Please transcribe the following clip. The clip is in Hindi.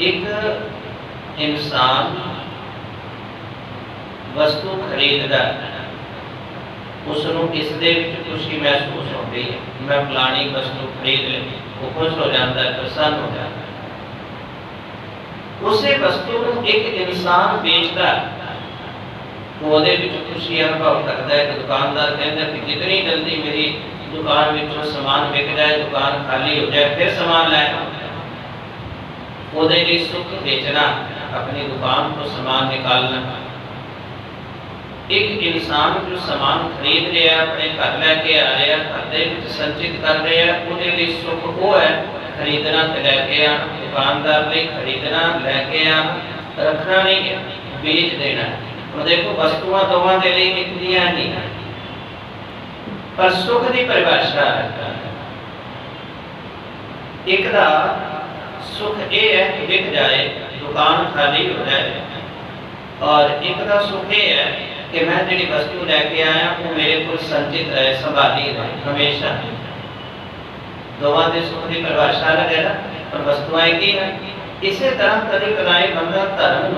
ਇੱਕ ਇਨਸਾਨ ਵਸਤੂ ਖਰੀਦਦਾ ਹੈ। ਉਸ ਨੂੰ ਇਸ ਦੇ ਵਿੱਚ ਖੁਸ਼ੀ ਮਹਿਸੂਸ ਹੁੰਦੀ ਹੈ ਮੈਂ ਫਲਾਣੀ ਵਸਤੂ ਖਰੀਦ ਲਈ ਉਹ ਖੁਸ਼ ਹੋ ਜਾਂਦਾ ਹੈ ਪ੍ਰਸੰਨ ਹੋ ਜਾਂਦਾ ਹੈ ਉਸੇ ਵਸਤੂ ਨੂੰ ਇੱਕ ਇਨਸਾਨ ਵੇਚਦਾ ਹੈ ਉਹ ਉਹਦੇ ਵਿੱਚ ਖੁਸ਼ੀ ਅਨੁਭਵ ਕਰਦਾ ਹੈ ਕਿ ਦੁਕਾਨਦਾਰ ਕਹਿੰਦਾ ਕਿ ਜਿਤਨੀ ਜਲਦੀ ਮੇਰੀ ਦੁਕਾਨ ਵਿੱਚੋਂ ਸਮਾਨ ਵਿਕ ਜਾਏ ਦੁਕਾਨ ਖਾਲੀ ਹੋ ਜਾਏ ਫਿਰ ਸਮਾਨ ਲੈ ਆਉਂਦਾ ਉਹਦੇ ਲਈ ਸੁੱਖ ਵੇਚਣਾ, ਆਪਣੀ ਦੁਕਾਨ ਤੋਂ ਸਮਾਨ ਨਿਕਾਲਣਾ। ਇੱਕ ਇਨਸਾਨ ਜੋ ਸਮਾਨ ਖਰੀਦ ਰਿਹਾ, ਆਪਣੇ ਘਰ ਲੈ ਕੇ ਆ ਰਿਹਾ, ਘਰ ਦੇ ਵਿੱਚ ਸੰਚਿਤ ਕਰ ਰਿਹਾ, ਉਹਦੇ ਲਈ ਸੁੱਖ ਉਹ ਹੈ, ਖਰੀਦਣਾ ਤੇ ਲੈ ਕੇ ਆਉਣਾ। ਦੁਕਾਨਦਾਰ ਲਈ ਖਰੀਦਣਾ, ਲੈ ਕੇ ਆਉਣਾ, ਰੱਖਣਾ ਨਹੀਂ ਵੇਚ ਦੇਣਾ। ਉਹ ਦੇਖੋ, ਵਸਤੂਆਂ ਦੋਵਾਂ ਦੇ ਲਈ ਨਿਕਲੀਆਂ ਨਹੀਂ। ਪਰ ਸੁੱਖ ਦੀ ਪਰਿਭਾਸ਼ਾ ਹੈ। ਇੱਕ ਦਾ सुख ए है कि बिक जाए, दुकान खाली हो जाए। और एक तो सुख ए है कि मैं जी वस्तु लेके आया, वो मेरे को संचित रहे, संभाली रहे, हमेशा। दोवों के सुख की परिभाषा अलग है ना, पर वस्तुएँ की है। इसी तरह कभी कदाई बंदा धर्म